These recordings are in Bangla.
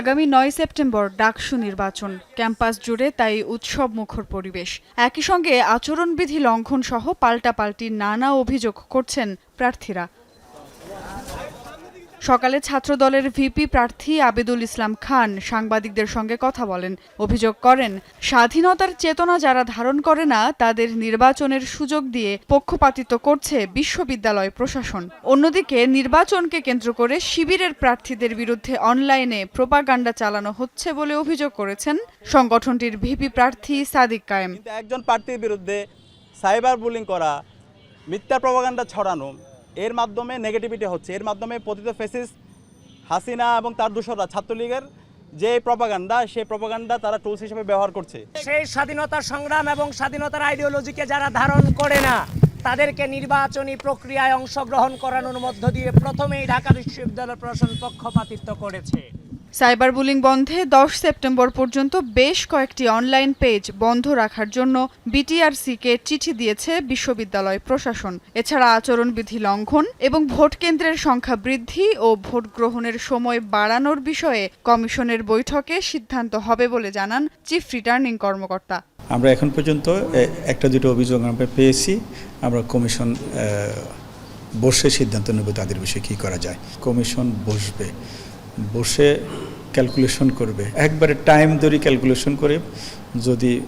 আগামী নয় সেপ্টেম্বর ডাকসু নির্বাচন। ক্যাম্পাস জুড়ে তাই উৎসব মুখর পরিবেশ। একই সঙ্গে আচরণবিধি লঙ্ঘন সহ পাল্টাপাল্টি নানা অভিযোগ করছেন প্রার্থীরা। সকালে ছাত্রদলের ভিপি প্রার্থী আবেদুল ইসলাম খান সাংবাদিকদের সঙ্গে কথা বলেন। অভিযোগ করেন, স্বাধীনতার চেতনা যারা ধারণ করে না, তাদের নির্বাচনের সুযোগ দিয়ে পক্ষপাতিত্ব করছে বিশ্ববিদ্যালয় প্রশাসন। অন্যদিকে নির্বাচনকে কেন্দ্র করে শিবিরের প্রার্থীদের বিরুদ্ধে অনলাইনে প্রোপাগান্ডা চালানো হচ্ছে বলে অভিযোগ করেছেন সংগঠনটির ভিপি প্রার্থী সাদিক কায়েম। একজন প্রার্থীর বিরুদ্ধে সাইবার বুলিং করা, মিথ্যা প্রপাগান্ডা ছড়ানো এর মাধ্যমে নেগেটিভিটি হচ্ছে। এর মাধ্যমে পতিত ফেসিস হাসিনা এবং তার দূষররা ছাত্রলীগের যে প্রপাগান্ডা সেই প্রপাগান্ডা তারা টুলস হিসেবে ব্যবহার করছে। সেই স্বাধীনতা সংগ্রাম এবং স্বাধীনতার আইডিওলজিকে যারা ধারণ করে না, তাদেরকে নির্বাচনী প্রক্রিয়ায় অংশগ্রহণ করানোর মধ্য দিয়ে প্রথমেই ঢাকা বিশ্ববিদ্যালয় প্রশাসন পক্ষপাতিত্ব করেছে। সাইবার বুলিং বন্ধে দশ সেপ্টেম্বর পর্যন্ত বেশ কয়েকটি অনলাইন পেজ বন্ধ রাখার জন্য বিটিআরসিকে চিঠি দিয়েছে বিশ্ববিদ্যালয় প্রশাসন। এছাড়া আচরণবিধি লঙ্ঘন এবং ভোট কেন্দ্রের সংখ্যা বৃদ্ধি ও ভোট গ্রহণের সময় বাড়ানোর বিষয়ে কমিশনের বৈঠকে সিদ্ধান্ত হবে বলে জানান চিফ রিটার্নিং কর্মকর্তা। আমরা এখন পর্যন্ত একটা দুটো অভিযোগ আমরা পেয়েছি। আমরা কমিশন বসে সিদ্ধান্ত নেব তাদের বিষয়ে কী করা যায়। কমিশন বসবে। বসে ক্যালকুলেশন করবে। একবারে টাইম ধরে ক্যালকুলেশন করে যদি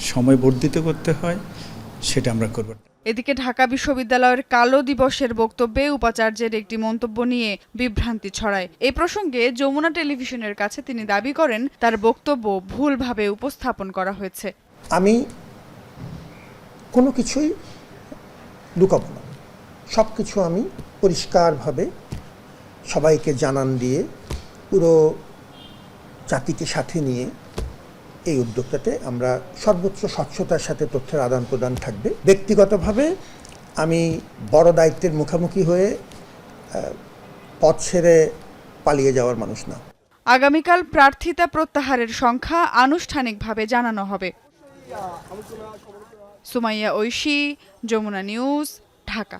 সময় বর্ধিত করতে হয় সেটা আমরা করব। এদিকে ঢাকা বিশ্ববিদ্যালয়ের কালো দিবসের বক্তব্যে উপাচার্যের একটি মন্তব্য নিয়ে বিভ্রান্তি ছড়ায়। এ প্রসঙ্গে যমুনা টেলিভিশনের কাছে তিনি দাবি করেন তার বক্তব্য ভুলভাবে উপস্থাপন করা হয়েছে। আমি কোনো কিছুই লুকাবো না। সব কিছু আমি পরিষ্কারভাবে সবাইকে জানান দিয়ে পুরো জাতিকে সাথে নিয়ে এই উদ্যোগটাতে আমরা সর্বোচ্চ স্বচ্ছতার সাথে তথ্যের আদান প্রদান থাকবে। ব্যক্তিগতভাবে আমি বড় দায়িত্বের মুখোমুখি হয়ে পথ ছেড়ে পালিয়ে যাওয়ার মানুষ না। আগামীকাল প্রার্থিতা প্রত্যাহারের সংখ্যা আনুষ্ঠানিকভাবে জানানো হবে। সুমাইয়া ঐশী, যমুনা নিউজ, ঢাকা।